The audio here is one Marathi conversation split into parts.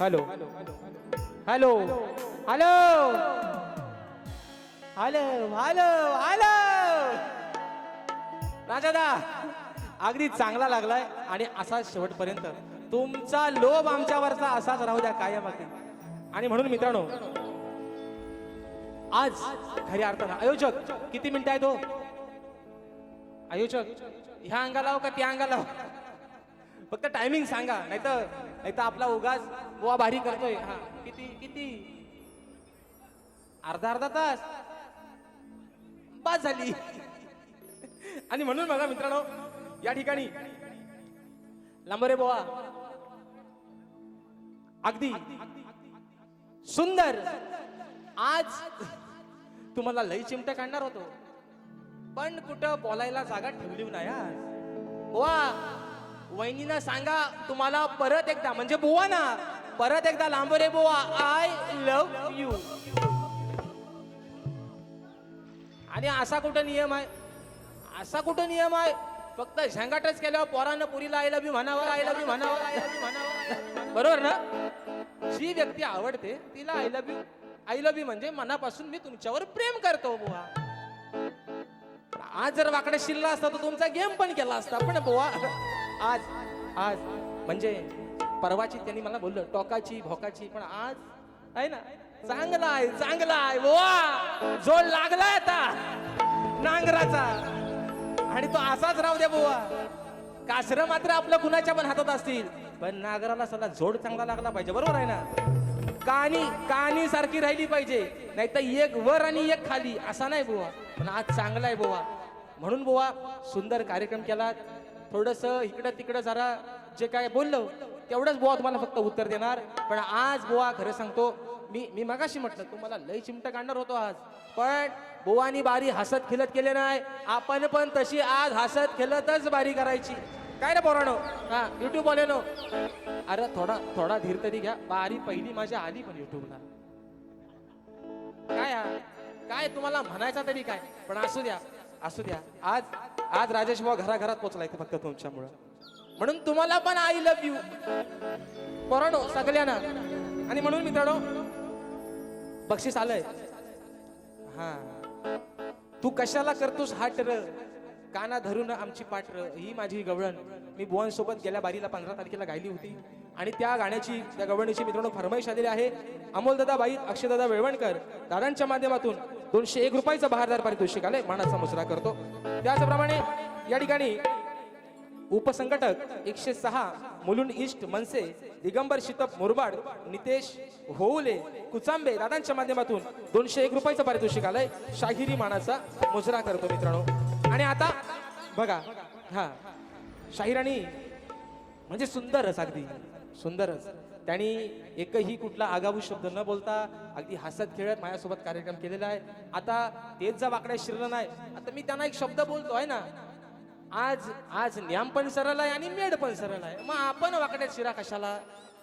Hello. Hello. Hello. Hello. Hello. Hello. राजादा अगदी चांगला लागलाय आणि असा शेवटपर्यंत. तुमचा लोभ आमच्यावरचा असाच राहू द्या कायम आणि म्हणून मित्रांनो आज खऱ्या अर्थानं आयोजक किती मिनिटं आहेत तो आयोजक ह्या अंगाला हो का त्या अंगाला हो? फक्त टायमिंग सांगा नाहीतर नाही तर आपला उगाच बुवा भारी करतोय. हा. किती किती? अर्धा अर्धा तास? बाद झाली. आणि म्हणून बघा मित्रांनो या ठिकाणी लांबरे बुवा. अगदी सुंदर. आज तुम्हाला लई चिमटा काढणार होतो. पण कुठं बोलायला जागा ठेवली नाही आज. बुवा. वहिनीनं सांगा तुम्हाला परत एकदा म्हणजे बुवा ना परत एकदा लांब रे बुवा. आय लव यू आणि असा कुठं नियम आहे? असा कुठं नियम आहे? फक्त झंगाटच केल्यावर पोरानं पुरीला आय लव्ह यू म्हणावं आय लव्ह यू म्हणावं आय यू म्हणावं बरोबर ना? जी व्यक्ती आवडते तिला I love you I love you म्हणजे मनापासून मी तुमच्यावर प्रेम करतो बुवा. आज जर वाकडं शिरला असता तर तुमचा गेम पण केला असता. पण बुवा आज आज म्हणजे परवाची त्यांनी मला बोललं टोकाची भोकाची पण आज आहे ना? चांगला आहे चांगला आहे बुवा जोड लागलाय आता नांगराचा. आणि तो असाच राहू द्या बुवा. कासरं मात्र आपलं कुणाच्या पण हातात असतील. पण नागराला सला जोड चांगला लागला पाहिजे बरोबर आहे ना? कानी कानी सारखी राहिली पाहिजे. नाही तर एक वर आणि एक खाली असा नाही बुवा. पण आज चांगला आहे बुवा. म्हणून बुवा सुंदर कार्यक्रम केला थोडस इकडं तिकडं जरा जे काय बोललो तेवढंच बुवा तुम्हाला फक्त उत्तर देणार. पण आज बुवा खरं सांगतो मी मी मगाशी म्हटलं तुम्हाला लय चिमट काढणार होतो आज. पण बुवानी बारी हसत खेळत केले नाही. आपण पण तशी आज हसत खेळतच बारी करायची. काय रे पोरानो? हा युट्यूब वाल्यानो अरे थोडा थोडा धीर तरी घ्या. बारी पहिली माझ्या आली पण युट्यूबला. काय काय तुम्हाला म्हणायचा तरी काय? पण असू द्या. असू द्या. आज आज राजेश भाऊ घराघरात पोचलाय फक्त तुमच्यामुळं. म्हणून तुम्हाला पण आय लव्ह यू पोरानो सगळ्यांना. आणि म्हणून मित्रांनो बक्षीस आलंय. हा. तू कशाला करतोस हाट र? काना धरून आमची पाठ र? ही माझी गवळण. मी बुवांसोबत गेल्या बारीला पंधरा तारखेला गायली होती. आणि त्या गाण्याची त्या गवळणीची मित्रांनो फरमाईश आलेली आहे. अमोलदादा बाई अक्षयदादा वेळवणकर दादांच्या माध्यमातून दोनशे एक रुपयाचं बहारदार पारितोषिक आलंय. मानाचा मुजरा करतो. त्याचप्रमाणे या ठिकाणी उपसंघटक एकशे सहा मुलुंड ईस्ट मनसे दिगंबर शितप मुरबाड नितेश होऊले कुचांबे दादांच्या माध्यमातून दोनशे एक रुपयाचं पारितोषिक आलंय. शाहिरी मानाचा मुजरा करतो मित्रांनो. आणि आता बघा हा शाहिराणी म्हणजे सुंदरच अगदी सुंदरच. त्यांनी एकही कुठला आगाऊ शब्द न बोलता अगदी हसत खेळत माझ्यासोबत कार्यक्रम केलेला आहे. आता तेच जा वाकड्या शिरलं नाही आता मी त्यांना एक शब्द बोलतो आहे ना? आज आज न्याम पण सरळ आहे आणि मेड पण सरळ आहे. मग आपण वाकड्यात शिरा कशाला?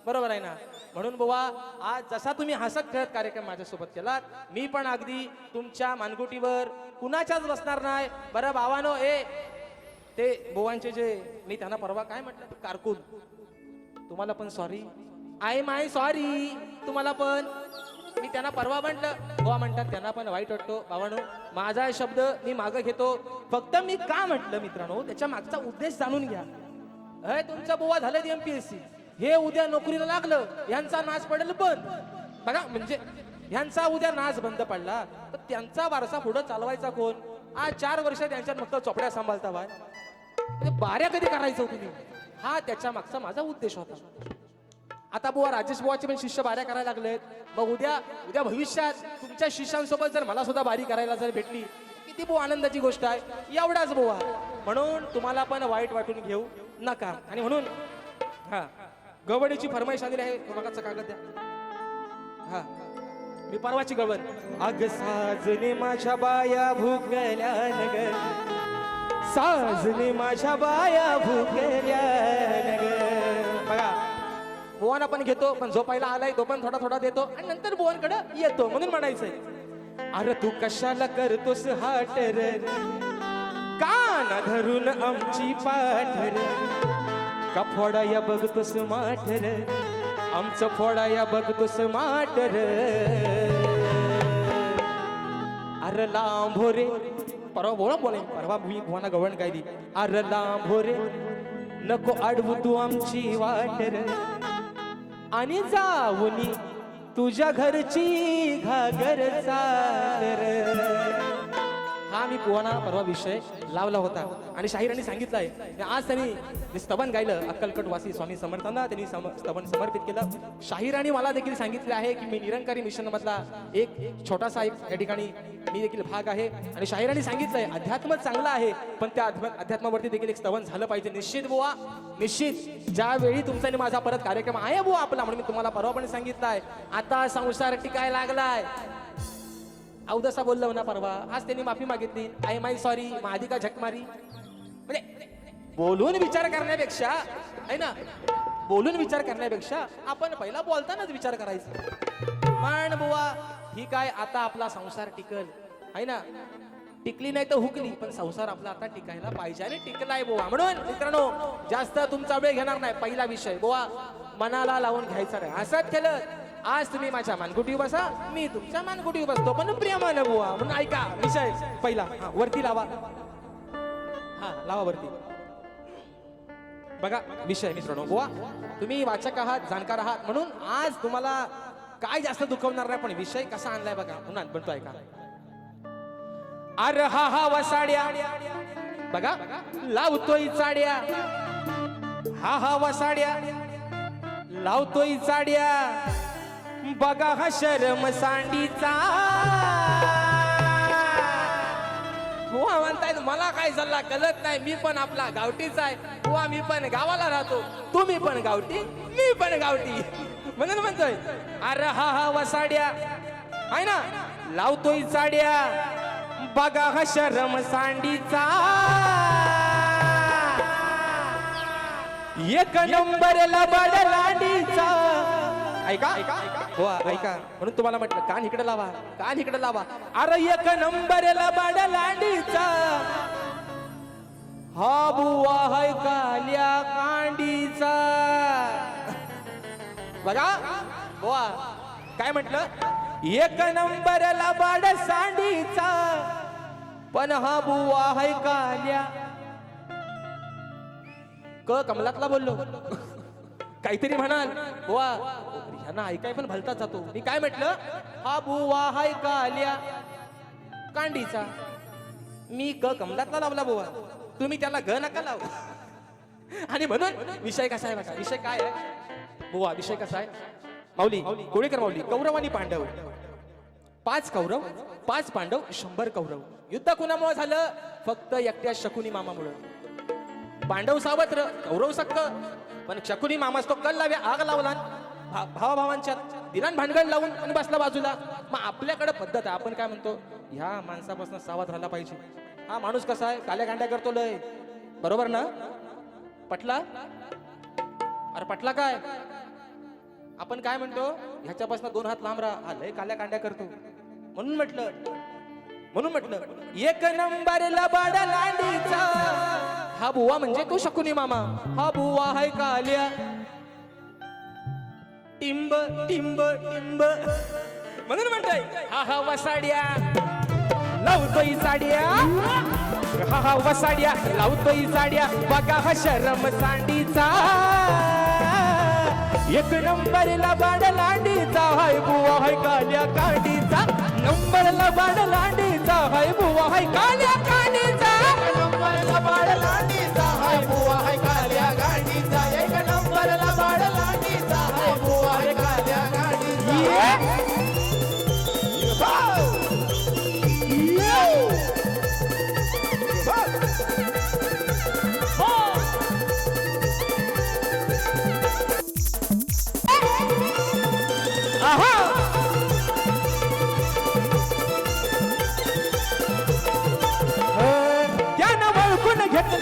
बरोबर आहे ना? म्हणून बुवा आज जसा तुम्ही हसत खेळत कार्यक्रम माझ्यासोबत केलात मी पण अगदी तुमच्या मानगुटीवर कुणाच्याच बसणार नाही. बरं भावानो ए ते बुवांचे जे मी त्यांना परवा काय म्हटलं? कारकून. तुम्हाला पण सॉरी आय माय सॉरी तुम्हाला पण. मी त्यांना परवा म्हटलं. गोवा म्हणतात त्यांना पण वाईट वाटतो. भावानो माझा शब्द मी मागं घेतो. फक्त मी का म्हटलं मित्रांनो? त्याच्या मागचा उद्देश जाणून घ्या. हे तुमचा बुवा झालं एमपीएससी हे उद्या नोकरीला लागलं. यांचा नाच पडेल बंद. बघा म्हणजे ह्यांचा उद्या नाच बंद पडला. तर त्यांचा वारसा पुढं चालवायचा कोण? आज चार वर्ष त्यांच्यात फक्त चोपड्या सांभाळता बाय म्हणजे बाऱ्या कधी करायचं तुम्ही? हा त्याच्या मागचा माझा उद्देश होता. आता बुवा राजेश बुवाचे पण शिष्य बाऱ्या करायला लागलेत. मग उद्या उद्या भविष्यात तुमच्या शिष्यांसोबत जर मला सुद्धा बारी करायला जर भेटली किती बुवा आनंदाची गोष्ट आहे. एवढाच बुवा. म्हणून तुम्हाला पण वाईट वाटून घेऊ नका. आणि म्हणून हा गवडीची फरमाईश आलेली आहे. मागाचा कागद द्या. हा. मी परवाची गवड अग साजने माझ्या बाया भुगल्या नगर. साजने माझ्या बाया भुकेल्या बघा बोवन आपण घेतो पण झोपायला आलाय तो पण थोडा थोडा देतो आणि नंतर बोवनकडे येतो म्हणून म्हणायचंय. अरे तू कशाला करतोस हाटर कान धरून आमची पाठर का फोडा या बघतोस माठर आमचं फोडा या बघतोस माटर अरे लांबोरे हो परवा बोला बोले परवा मी भुवाना गवण काय दी? अरे लांभोरे हो नको अडवू तू आमची वाट र आणि जाऊनी तुझ्या घरची घागर चादर हा मी पोवाना परवा विषय लावला होता. आणि शाहिरांनी सांगितलं आहे आज त्यांनी स्तबन स्तवन गायलं अक्कलकट वासी स्वामी समर्थांना त्यांनी सम- स्तबन समर्पित केलं. शाहिरांनी मला देखील सांगितले आहे की मी निरंकारी मिशनमधला एक छोटासा एक या ठिकाणी मी देखील भाग आहे. आणि शाहिरांनी सांगितलंय अध्यात्म चांगलं आहे पण त्या अध्यात्मावरती देखील एक स्तवन झालं पाहिजे. निश्चित बुवा निश्चित. ज्यावेळी तुमचा आणि माझा परत कार्यक्रम आहे बुवा आपला म्हणून मी तुम्हाला परवा पण सांगितलंय. आता संसार टिकाय लागलाय. अवदसा बोललो ना परवा. आज त्यांनी माफी मागितली. आय माय सॉरी माझी का म्हणजे बोलून विचार करण्यापेक्षा आहे ना? बोलून विचार करण्यापेक्षा आपण पहिला बोलतानाच विचार करायचा. पण बुवा ही काय आता आपला संसार टिकल आहे ना? टिकली नाही तर हुकली पण संसार आपला आता टिकायला पाहिजे आणि टिकलाय बुवा. म्हणून मित्रांनो जास्त तुमचा वेळ घेणार नाही पहिला विषय. बुवा मनाला लावून घ्यायचा नाही. असंच केलं आज तुम्ही माझ्या मानगुटी बसा मी तुमच्या मानगुटी बसतो. पण प्रेमानं बुवा म्हणून ऐका विषय पहिला. हा, वरती लावा. हा लावा वरती. बघा विषय मित्रांनो बुवा तुम्ही वाचक आहात जाणकार आहात म्हणून आज तुम्हाला काय जास्त दुखवणार नाही पण विषय कसा आणलाय बघा पुन्हा म्हणतो ऐका. अरे हा हा वसाड्या. बघा लावतोय चाड्या. हा हा वसाड्या. लावतोय चाड्या. बघा हा शरम सांडीचा. बुवा म्हणताय मला काय सल्ला कळत नाही मी पण आपला गावठीचा आहे. बुवा मी पण गावाला राहतो. तुम्ही पण गावठी मी पण गावठी. म्हणून म्हणतोय अरे हा हा वसाड्या आहे ना? लावतोय चाड्या बघा हा शरम सांडीचा. एक नंबर लबाड ऐका ऐका. हो ऐका. म्हणून तुम्हाला म्हटलं कान इकडे लावा कान इकडे लावा. अरे एक नंबर लबाड लांडीचा हा बुवा हाय काल्या कांडीचा. बघा बुवा काय म्हटलं? एक नंबर लबाड सांडीचा पण हा बुवा हाय काल्या. क कमलातला बोललो. काहीतरी म्हणाल. बुवा ह्यांना ऐकाय पण भलताच जातो. मी काय म्हटलं? हा बुवा हाय काल्या कांडीचा. मी ग कमलातला लावला बुवा. तुम्ही त्याला ग नका लाव. आणि म्हणून विषय कसा आहे बघा. विषय काय आहे? बुवा विषय कसा आहे? माऊली कोळीकर माऊली. कौरव आणि पांडव. पाच कौरव पाच पांडव शंभर कौरव. युद्ध कुणामुळे झालं फक्त एकट्या शकुनी मामामुळं. पांडव सावत्र कौरव सक्क. पण शकुनी मामास तो कल लाव्या आग लावला. भावाभावांच्या भावाभावांच्यात दिरान भानगड लावून आणि बसला बाजूला. मग आपल्याकडे पद्धत आहे. आपण काय म्हणतो ह्या माणसापासून सावध राहिला पाहिजे. हा माणूस कसा आहे? काल्याकांड्या करतो लय. बरोबर ना? पटला? अरे पटला काय? आपण काय म्हणतो? ह्याच्यापासून दोन हात लांब राहा. हा लय काल्या कांड्या करतो. म्हणून म्हटलं. म्हणून म्हटलं. एक नंबर लांडीचा. हा बुवा म्हणजे तो शकुनी मामा. हा बुवा हाय काल्या. टिंब टिंब टिंब. म्हणून म्हणतोय हा हा वसाड्या. लावतोय साड्या हा हा वसाड्या. लावतोय साड्या बघा हा शरम सांडीचा. एक नंबर लबाड लांडीचा हाय बुवा हाय काल्या कांडीचा. नंबर लबाड लांडीचा हाय बुवा हाय काल्या कांडीचा.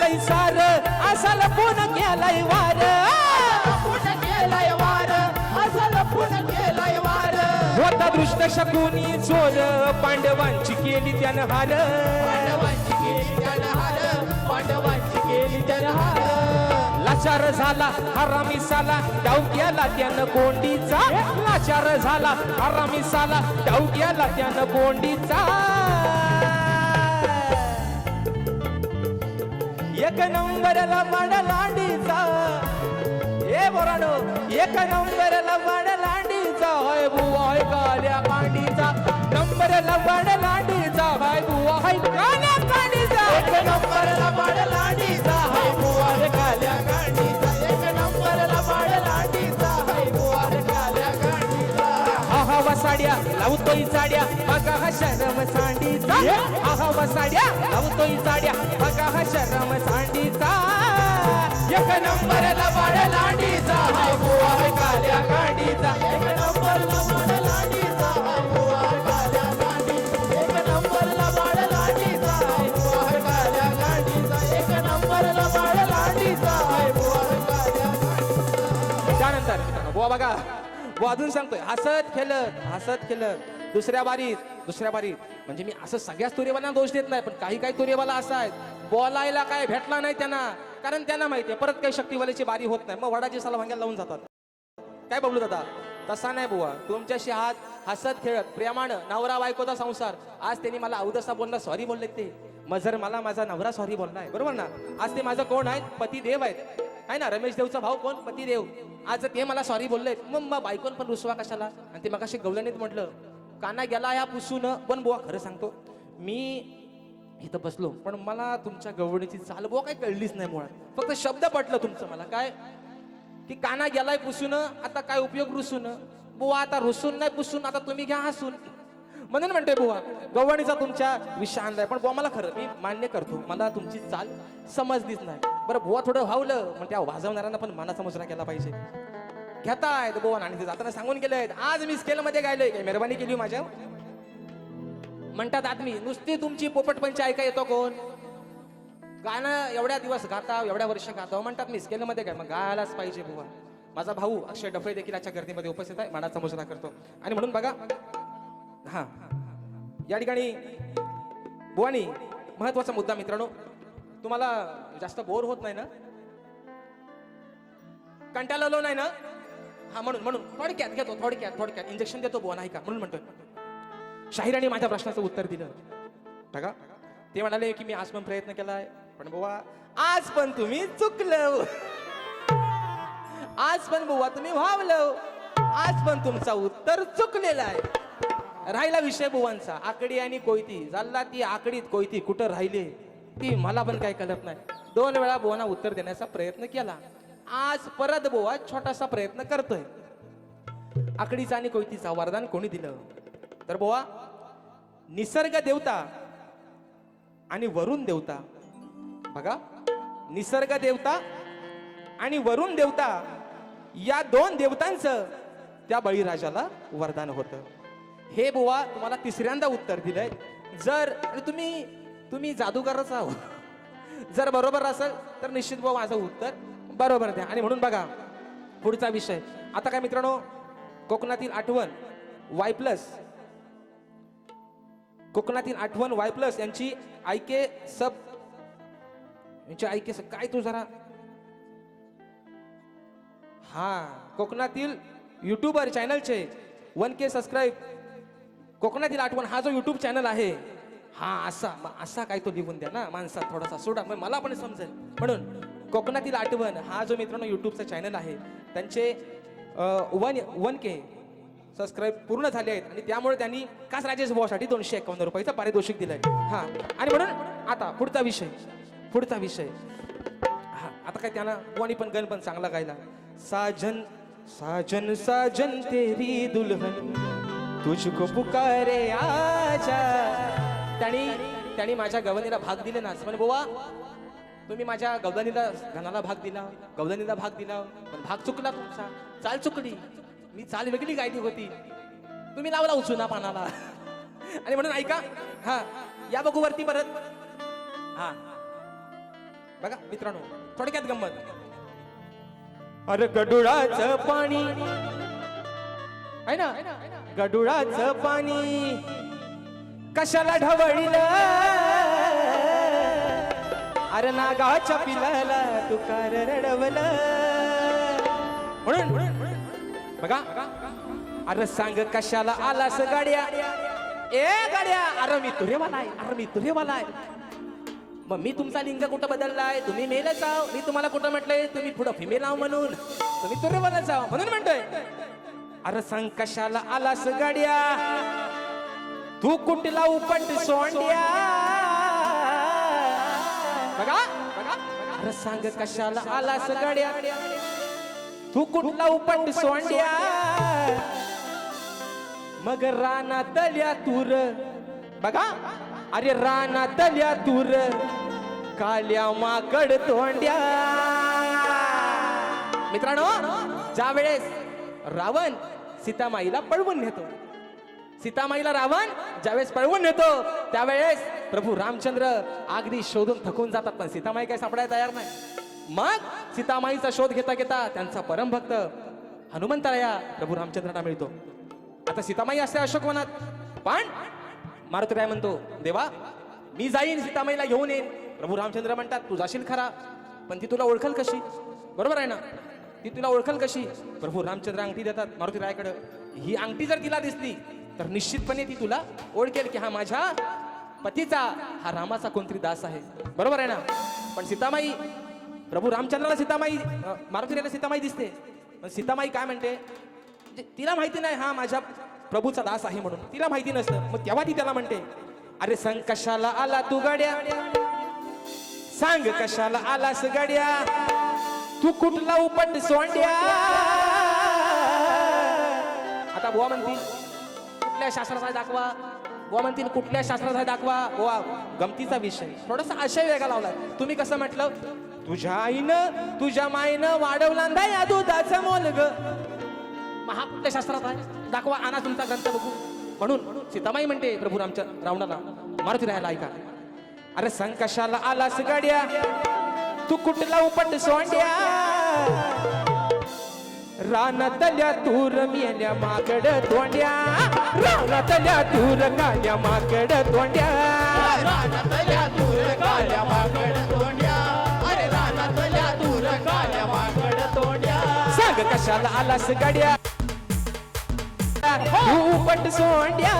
वळखून घेतलंय सार असा लपून गेलाय वार पुन केलाय वार. असं लपून केलाय वार होता दृष्ट शकुनी चोर पांडवांची केली त्यानं हार. पांडवांची केली त्यानं हार पांडवांची केली त्यानं हार लाचार झाला हरामी साला डाव केला त्यानं कोंडीचा. लाचार झाला हरामी साला डाव केला त्यानं कोंडीचा. एक नंबरला माड लांडीचा ए बोराडो एक नंबरला माड लांडीचा होय बुवा होय काल्या कांडीचा नंबरला माड लांडीचा होय बुवा होय काल्या कांडीचा लावतोय जाड्या बघा हा शरम सांडीचा. आहा वसाड्या लावतोय जाड्या बघा हा शरम सांडीचा. एक नंबरला बाळ लांडीचा हाय बुवा काल्या गांडीचा एक नंबरला अजून सांगतोय हसत खेळत हसत खेळत. दुसऱ्या बारीत दुसऱ्या बारीत म्हणजे मी असं सगळ्याच तुरेवाला दोष देत नाही पण काही काही तुरेवाला असा आहे बोलायला काय भेटला नाही त्यांना. कारण त्यांना माहितीये परत काही शक्तीवाल्याची बारी होत नाही. मग वडाची साला भांग्याला लावून जातात. काय बबलू दादा? तसा नाही बुवा. तुमच्याशी हात हसत खेळत प्रेमानं नवरा बायकोचा संसार. आज त्यांनी मला अवदसा बोलला सॉरी बोलले ते. मग जर मला माझा नवरा सॉरी बोललाय. बरोबर ना? आज ते माझं कोण आहेत? पती देव आहेत. आहे ना रमेश देवचा भाऊ कोण? पतीदेव. आज ते मला सॉरी बोलले मग मग बायकोन पण रुसवा कशाला? आणि ते मगाशी गवल्यानेच म्हटलं काना गेला या पुसून पण बुवा खरं सांगतो मी इथं बसलो पण मला तुमच्या गवळणीची चाल बुवा काही कळलीच नाही मुळात. फक्त शब्द पटलं तुमचं मला. काय? की काना गेलाय पुसून आता काय उपयोग रुसून? बुवा आता रुसून नाही पुसून आता तुम्ही घ्या हसून. म्हणून म्हणते बुवा गव्हाणीचा तुमच्या विषय आणलाय. पण बुवा मला खरं मी मान्य करतो. मला तुमची चाल समजलीच नाही. बरं बुवा थोडं व्हावलं मग त्या वाजवणाऱ्यांना पण मना मुजरा केला पाहिजे. घेतायत बुवा आणि ते जाताना सांगून गेलेत. आज मी स्केलमध्ये गायलोय. काय मेहरबानी केली हो माझ्या? म्हणतात आदमी नुसती तुमची पोपटपंच ऐका येतो कोण? गाणं एवढ्या दिवस गाता एवढ्या वर्ष गाता म्हणतात मी स्केलमध्ये काय मग गायलाच पाहिजे बुवा. माझा भाऊ अक्षय डफळे देखील आजच्या गर्दीमध्ये उपस्थित आहे. मनाचा मुजरा करतो. आणि म्हणून बघा हा. या ठिकाणी बुवानी महत्त्वाचा मुद्दा मित्रांनो तुम्हाला जास्त बोर होत नाही ना? कंटाळलो नाही ना? हा म्हणून म्हणून. थोडक्यात घेतो थोडक्यात थोडक्यात. इंजेक्शन देतो बुवा नाही का? म्हणून म्हणतोय. शाहिराने माझ्या प्रश्नाचं उत्तर दिलं. बघा ते म्हणाले की मी आज पण प्रयत्न केलाय. पण बुवा आज पण तुम्ही चुकलं आज पण बुवा तुम्ही व्हावलं आज पण तुमचा उत्तर चुकलेला आहे. राहिला विषय बुवांचा. आकडी आणि कोयती. झाला ती आकडीत कोयती. कुठं राहिली? ती मला पण काय कळत नाही. दोन वेळा बुवांना उत्तर देण्याचा प्रयत्न केला. आज परत बुवा छोटासा प्रयत्न करतोय. आकडीचा आणि कोयतीचा वरदान कोणी दिलं? तर बुवा निसर्ग देवता आणि वरुण देवता. बघा निसर्ग देवता आणि वरुण देवता या दोन देवतांचं त्या बळीराजाला वरदान होतं. हे बुवा तुम्हाला तिसऱ्यांदा उत्तर दिलंय. जर तुम्ही तुम्ही जादूगारच आहोत. जर बरोबर असेल तर निश्चित बुवा माझं उत्तर बरोबर द्या. आणि म्हणून बघा पुढचा विषय. आता काय मित्रांनो कोकणातील आठवण वाय प्लस कोकणातील आठवण वाय प्लस यांची आयके सब यांची आयके सब काय तू जरा? हा कोकणातील युट्यूबर चॅनलचे वन के सबस्क्राईब कोकणातील आठवण हा जो युट्यूब चॅनल आहे हा असा मग असा काय तो लिहून द्या ना माणसा थोडासा सोडा. मग मला पण समजेल. म्हणून कोकणातील आठवण हा जो मित्रांनो युट्यूबचा चॅनल आहे त्यांचे वन वन के सबस्क्राईब पूर्ण झाले आहेत आणि त्यामुळे त्यांनी कास राजेश भाऊसाठी दोनशे एकावन्न रुपयाचं पारितोषिक दिलंय. हा. आणि म्हणून आता पुढचा विषय पुढचा विषय. हा आता काय त्यांना कोणी पण गण पण चांगला गायला. साजन साजन साजन तेरी दुल्हन. तुझको पुकारे आजा. त्यांनी त्यांनी माझ्या गवनीला भाग दिले ना. म्हणे बोवा तुम्ही माझ्या गवदानीला घनाला भाग दिला. गवदानीला भाग दिला. पण भाग चुकला तुमचा. चाल चुकली. मी चाल वेगळी गायली होती. तुम्ही लावला उचुना पानाला. आणि म्हणून ऐका हा या बघू वरती परत. हा. बघा मित्रांनो थोडक्यात गंमत. अरे गडुळाचं पाणी. आहे ना? गडुळाच पाणी कशाला ढवळील? अरे नागाच्या पिलाला तुकार रडवलं. म्हणून बघा अरे सांग कशाला आलास गाड्या? ए गाड्या अरे मी तुरेवाला आहे अरे मी तुरेवाला आहे मग मी तुमचा लिंग कुठं बदललाय? तुम्ही मेलच आहो. मी तुम्हाला कुठं म्हटलंय? तुम्ही पुढं फिमेल आहो म्हणून. तुम्ही तुरेवालाच आहो. म्हणून म्हणतोय. अरे सांग कशाला आलास गाड्या. तू कुठला उपट सोंड्या? बघा अरे सांग कशाला आलास गड्या? तू कुठला उपट सोंड्या? मग रानातल्या तूर. बघा अरे रानातल्या तूर. काल्या माकड तोंड्या. मित्रांनो ज्या वेळेस रावण सीतामाईला पळवून नेतो. सीतामाईला रावण ज्यावेळेस पळवून नेतो त्यावेळेस प्रभू रामचंद्र अगदी शोधून थकून जातात. पण सीतामाई काय सापडायला तयार नाही. मग सीतामाईचा शोध घेता घेता त्यांचा परमभक्त हनुमंतराया प्रभू रामचंद्रांना मिळतो. आता सीतामाई असते अशोकवनात पण मारुतीराय म्हणतो देवा मी जाईन सीतामाईला घेऊन येईन. प्रभू रामचंद्र म्हणतात तू जाशील खरा पण ती तुला ओळखल कशी? बरोबर आहे ना? ती तुला ओळखल कशी? प्रभू रामचंद्र अंगठी देतात मारुती रायकडं ही अंगठी जर तिला दिसली तर निश्चितपणे ती तुला ओळखेल की हा माझ्या पतीचा हा रामाचा कोणतरी दास आहे. बरोबर आहे ना? पण सीतामाई प्रभू रामचंद्राला सीतामाई मारुती रायला सीतामाई दिसते. पण सीतामाई काय म्हणते? तिला माहिती नाही हा माझ्या प्रभूचा दास आहे म्हणून. तिला माहिती नसतं. मग तेव्हा ती त्याला म्हणते अरे सांग कशाला आला तू गाड्या? सांग कशाला आलास गाड्या? तू कुठला उपट सोंड्या? आता बुवा म्हणतील कुठल्या शास्त्राचा दाखवा? बुवा म्हणतील कुठल्या शास्त्राचा दाखवा? बुवा गमतीचा विषय. थोडासा आशय वेगळा लावलाय. तुम्ही कसं म्हटलं? तुझ्या आईनं तुझ्या माईनं वाढवला नाही या दुधाचं मोल ग मग कुठल्या शास्त्रात आहे? दाखवा आणा तुमचा ग्रंथ बघू. म्हणून सीतामाई म्हणते प्रभू रामच्या रावणाला मारुती राहायला ऐका. अरे संकशाला कशाला आलास गाड्या. तू कुठला उपट सोंड्या? रानातल्या तूर मेल्या माकड तोंड्या. रानातल्या तूर काल्या माकड तोंड्या. रानातल्या दूर काल्या माकड तोंड्या. अरे रानातल्या दूर काल्या माकड तोंड्या. सांग कशाला आलास गाड्या? तू पट सोंड्या.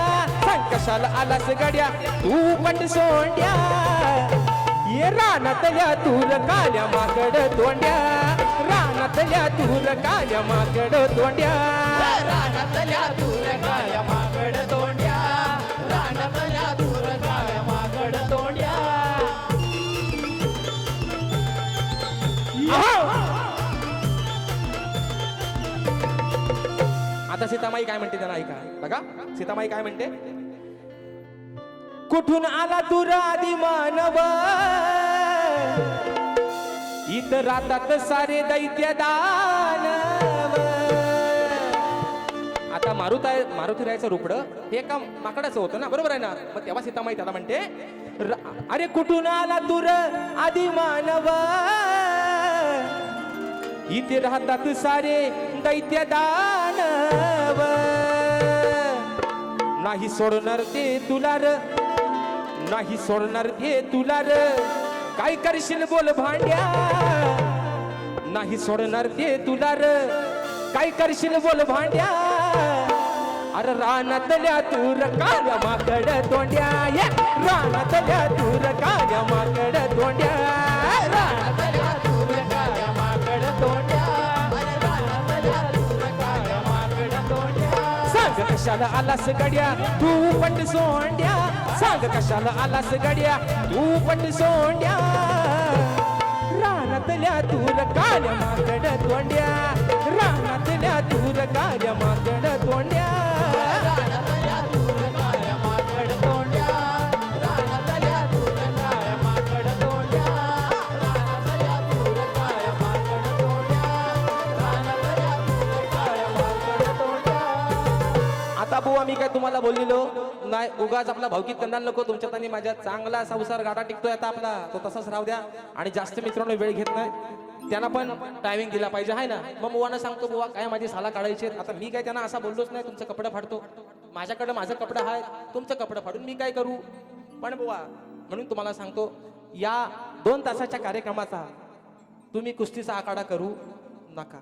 सांग कशाला आलास गाड्या? तू पट सोंड्या. ये रानातल्या तूर काल्या माकड तोंड्या. रानातल्या तूर काल्या माकड तोंड्या. रानातल्या दूर काल्या माकड तोंड्या. रानातल्या दूर काल्या माकड तोंड्या. आता सीतामाई काय म्हणते त्यांना ऐका. बघा सीतामाई काय म्हणते? कुठून आला तू राधी मानव? इतर राहतात सारे दैत्य दानव. आता मारुता मारुती रायचं रुपडं हे एका माकडाचं होतं ना बरोबर आहे ना? मग तेव्हा सीतामाई त्याला म्हणते "र- अरे कुठून आला तुर आधी मानव? इथे राहतात सारे दैत्य दानव. नाही सोडणार ते तुला र नाही सोडणार ते तुला र. काय करशील बोल भांड्या? नाही सोडणार ते तुला र. काय करशील बोल भांड्या? अरे रानातल्या तूर काल्या माकड तोंड्या. ये रानातल्या तूर काल्या माकड तोंड्या. रानातल्या तूर काल्या माकड तोंड्या. तोंड्या सांग कशाला आलास गड्या? तू पंड सोंड्या. सांग कशाला आलास गड्या? तू पट सोंड्या. रानातल्या तूर काल्या माकड तोंड्या. रानातल्या तूर काल्या माकड तोंड्या. भाऊ आम्ही मी काय तुम्हाला बोललेलो? नाही उगाच आपला भाऊकी तंदा नको तुमच्यात आणि माझ्या चांगला संसार गाडा टिकतोय आता आपला. तो तसाच राहू द्या. आणि जास्त मित्रांनो वेळ घेत नाही. त्यांना पण टायमिंग दिला पाहिजे आहे ना? मग बुवाना सांगतो बुवा काय माझी साला काढायची आता मी काय त्यांना असा बोललोच नाही तुमचं कपडं फाडतो. माझ्याकडे माझं कपडं आहे तुमचं कपडं फाडून मी काय करू? पण बुवा म्हणून तुम्हाला सांगतो या दोन तासाच्या कार्यक्रमाचा तुम्ही कुस्तीचा आखाडा करू नका.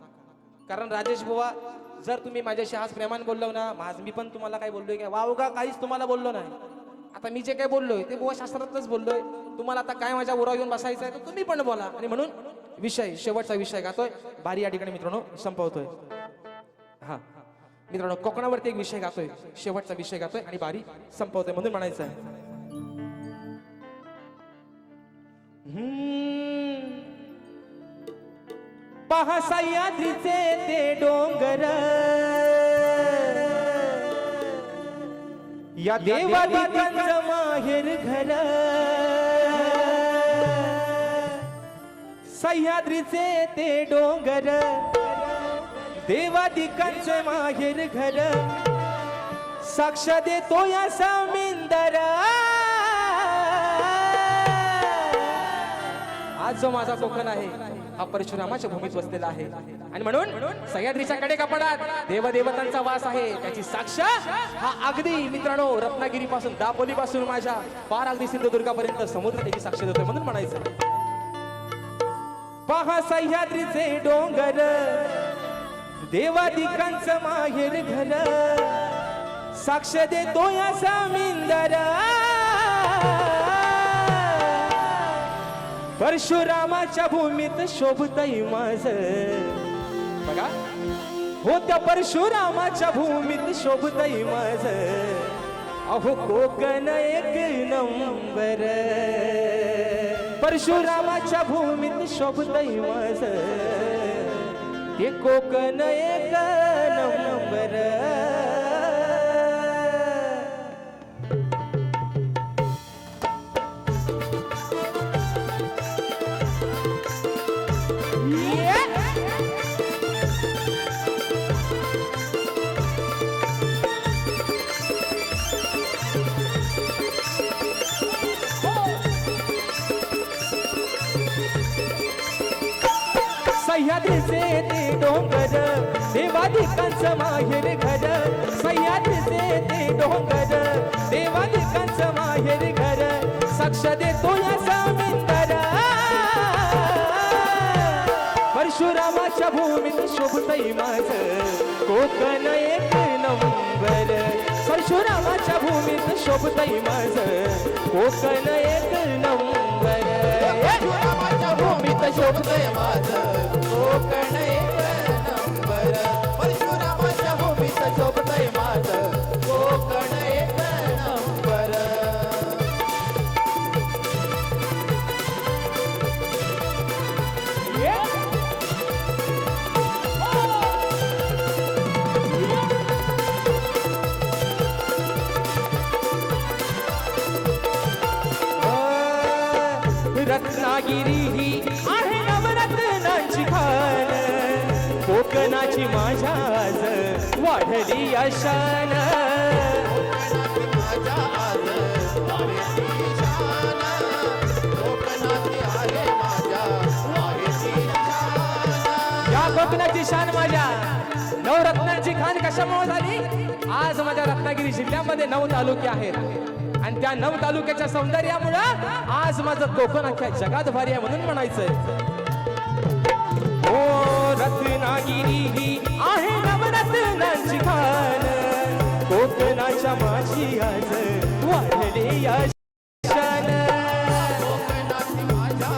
कारण राजेश बुवा जर तुम्ही माझ्याशी आज प्रेमान बोललो ना आज मी पण तुम्हाला काय बोललोय का वाव का काहीच तुम्हाला बोललो नाही. आता मी जे काय बोललोय ते बुवा शास्त्रातलंच बोललोय. तुम्हाला आता काय माझ्या उराव येऊन बसायचं आहे तर तुम्ही पण बोला. आणि म्हणून विषय शेवटचा विषय गातोय. भारी या ठिकाणी मित्रांनो संपवतोय. हा. मित्रांनो कोकणावरती एक विषय गातोय. शेवटचा विषय गातोय आणि बारी संपवतोय म्हणून म्हणायचं आहे पहा सह्याद्रीचे ते डोंगर. या देवादिकांचं माहेर घर. सह्याद्रीचे ते डोंगर. देवादिकांचे माहेर घर. साक्ष देतो या समिंदर. आज जो माझा कोकण आहे हा परशुरामाच्या भूमीत बसलेला आहे. आणि म्हणून सह्याद्रीच्या कडे कपडात देवदेवतांचा वास आहे. त्याची साक्ष हा अगदी मित्रांनो रत्नागिरी पासून दापोली पासून माझ्या पार अगदी सिंधुदुर्गापर्यंत समुद्र त्याची साक्ष देतोय म्हणून म्हणायचं पहा सह्याद्रीचे डोंगर देवादिकांचं माहेर घर. साक्ष देतो या सामिंदरा परशुरामाच्या भूमीत शोभतई माझ. बघा. हो त्या परशुरामाच्या भूमीत शोभतई माझ. अहो कोकण एक नंबर. परशुरामाच्या भूमीत शोभतई माझ. ते कोकण एक नंबर. सह्याद्रीचे ते डोंगर देवादिकांचं माहेर घर. सह्याद्रीचे ते डोंगर देवादिकांचं माहेर घर. साक्ष देतो या सामिंदर परशुरामाच्या भूमीत शोभतई माझ. कोकण एक नंबर परशुरामाच्या भूमीत शोभतई माझ. कोकण एक नंबर भूमीत शोभतय माझं. कोकण आदरी आशान या कोकणाची शान माझ्या. नवरत्नांची खान कशामुळे झाली? आज माझ्या रत्नागिरी जिल्ह्यामध्ये नऊ तालुके आहेत. आणि त्या नऊ तालुक्याच्या सौंदर्यामुळं आज माझं कोकण अख्ख्या जगात भारी आहे म्हणून म्हणायचंय. ओ रत्नागिरी ही आहे नवरत्नांची खान कोकणाच्या माझी आज. वाढली या वाढले शान. कोकणाची माझ्या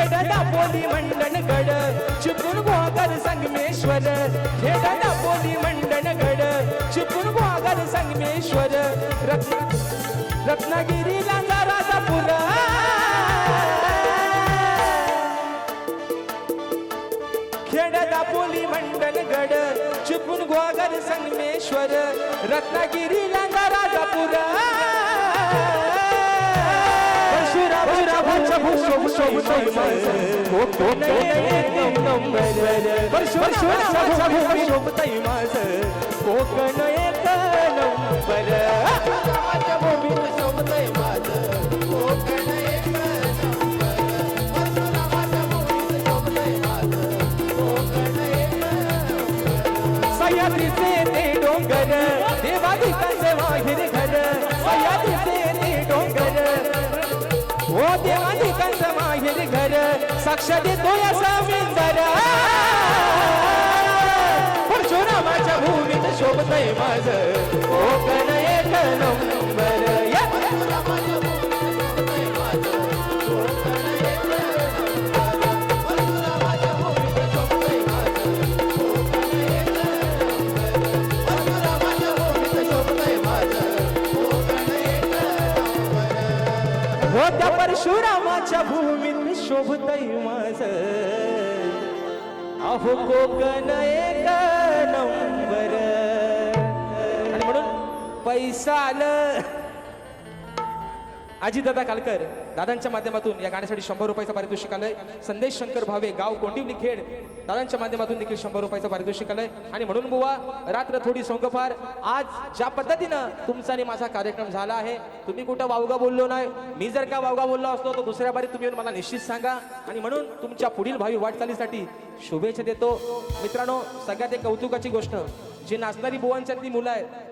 आज बोली मंडन गड चिपळूण गोगर संगमेश्वर. खेडला बोली मंडन गड चिपळूण गोगर संगमेश्वर. रत्न रत्नागिरी लांजा राजापूर खेडला बोली मंडन गड चिपून ग्वागर संगमेश्वर रत्नागिरी लांजा राजापूर परशुरामाच्या भूशोभ शोभतय माझं कोकण एक नंबर परशुरामाच्या सह्याद्रीचे ते डोंगर देवादिकांचे घर। सह्याद्रीचे ते डोंगर ओ देवादिकांचं घर। साक्ष देतो या जमतय माझ. कोकण एक नंबर? या. त्या परशुरामाच्या भूमीत शोभतय माझ. अहो कोकण एक पैसा आलं दादा कालकर दादांच्या माध्यमातून या गाण्यासाठी शंभर रुपयाचं पारितोषिक आलंय. संदेश शंकर भावे गाव कोंडिवली खेड दादांच्या माध्यमातून देखील शंभर रुपयाचा पारितोषिक आलंय. आणि म्हणून बुवा रात्र थोडी सोंगफार. आज ज्या पद्धतीनं तुमचा आणि माझा कार्यक्रम झाला आहे तुम्ही कुठं वावगा बोललो नाही मी जर का वावगा बोललो असतो तर दुसऱ्या बारी तुम्ही येऊन मला निश्चित सांगा. आणि म्हणून तुमच्या पुढील भावी वाटचालीसाठी शुभेच्छा देतो. मित्रांनो सगळ्यात एक कौतुकाची गोष्ट जी नाचणारी बुवांच्यातली मुलं आहेत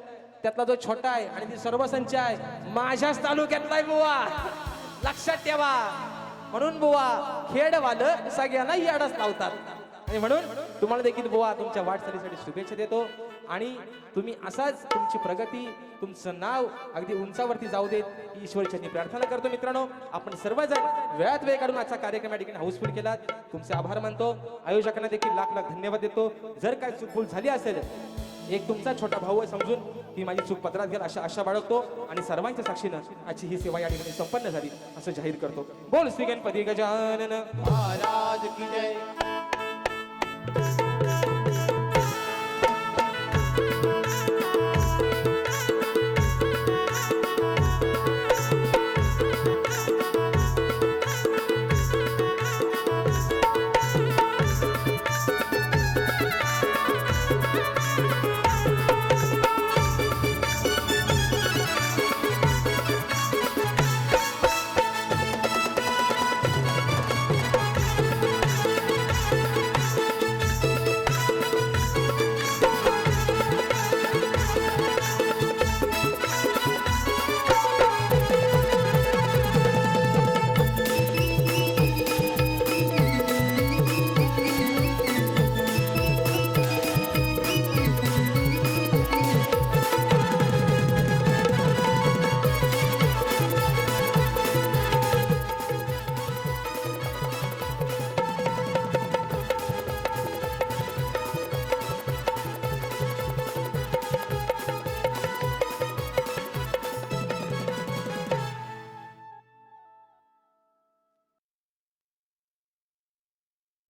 त्यातला जो छोटा आहे आणि ती सर्व संच आहे माझ्याच तालुक्यातला आहे बुवा. लक्षात ठेवा. म्हणून बुवा खेडवालं सगळ्यांना याडच लावतात. आणि म्हणून तुम्हाला देखील बुवा तुमच्या वाटचालीसाठी शुभेच्छा देतो. आणि तुम्ही असाच तुमची प्रगती तुमचं नाव अगदी उंचावरती जाऊ देत ही ईश्वरचरणी प्रार्थना करतो मित्रांनो. आपण सर्वजण वेळात वेळ काढून आजचा कार्यक्रम या ठिकाणी हाऊसफुल केलात तुमचे आभार मानतो. आयोजकांना देखील लाख लाख धन्यवाद देतो. जर काय चुकभूल झाली असेल एक तुमचा छोटा भाऊ आहे समजून ही माझी चूक पत्रात घेत अशा आशा बाळगतो आणि सर्वांच्या साक्षीनं आजची ही सेवा या ठिकाणी संपन्न झाली असं जाहीर करतो. बोल श्री गणपती गजानन. महाराज की जय.